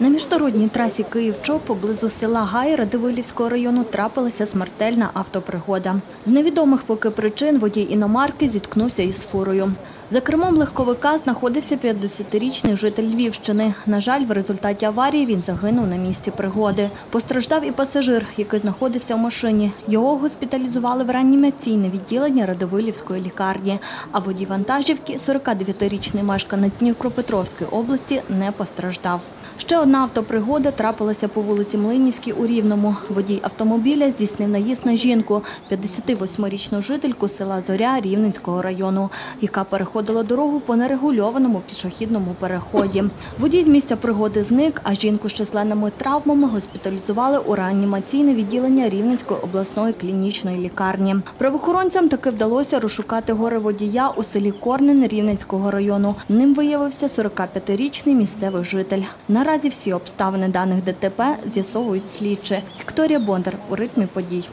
На міжнародній трасі Київ-Чоп поблизу села Гай Радивилівського району трапилася смертельна автопригода. З невідомих поки причин водій іномарки зіткнувся із фурою. За кермом легковика знаходився 50-річний житель Львівщини. На жаль, в результаті аварії він загинув на місці пригоди. Постраждав і пасажир, який знаходився в машині. Його госпіталізували в реанімаційне відділення Радивилівської лікарні. А водій вантажівки, 49-річний мешканець Дніпропетровської області, не постраждав. Ще одна автопригода трапилася по вулиці Млинівській у Рівному. Водій автомобіля здійснив наїзд на жінку, 58-річну жительку села Зоря Рівненського району, яка переходила дорогу по нерегульованому пішохідному переході. Водій з місця пригоди зник, а жінку з численними травмами госпіталізували у реанімаційне відділення Рівненської обласної клінічної лікарні. Правоохоронцям таки вдалося розшукати горе водія у селі Корнин Рівненського району. Ним виявився 45-річний місцевий житель. Наразі всі обставини даних ДТП з'ясовують слідчі. Вікторія Бондар у ритмі подій.